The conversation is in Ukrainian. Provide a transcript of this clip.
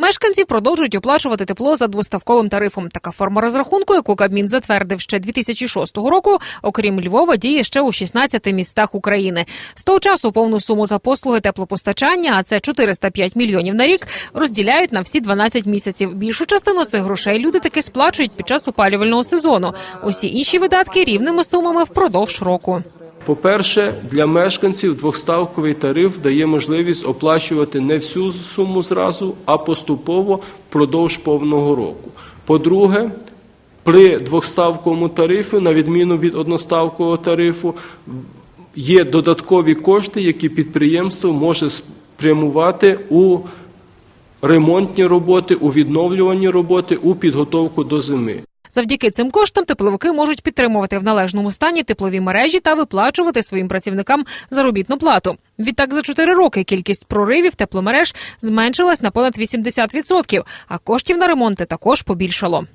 Мешканці продовжують оплачувати тепло за двоставковим тарифом. Така форма розрахунку, яку Кабмін затвердив ще 2006 року, окрім Львова, діє ще у 16 містах України. З того часу повну суму за послуги теплопостачання, а це 405 мільйонів на рік, розділяють на всі 12 місяців. Більшу частину цих грошей люди таки сплачують під час опалювального сезону. Усі інші видатки рівними сумами впродовж року. По-перше, для мешканців двохставковий тариф дає можливість оплачувати не всю суму зразу, а поступово впродовж повного року. По-друге, при двохставковому тарифі, на відміну від одноставкового тарифу, є додаткові кошти, які підприємство може спрямувати у ремонтні роботи, у відновлювані роботи, у підготовку до зими. Завдяки цим коштам тепловики можуть підтримувати в належному стані теплові мережі та виплачувати своїм працівникам заробітну плату. Відтак за 4 роки кількість проривів тепломереж зменшилась на понад 80%, а коштів на ремонти також побільшало.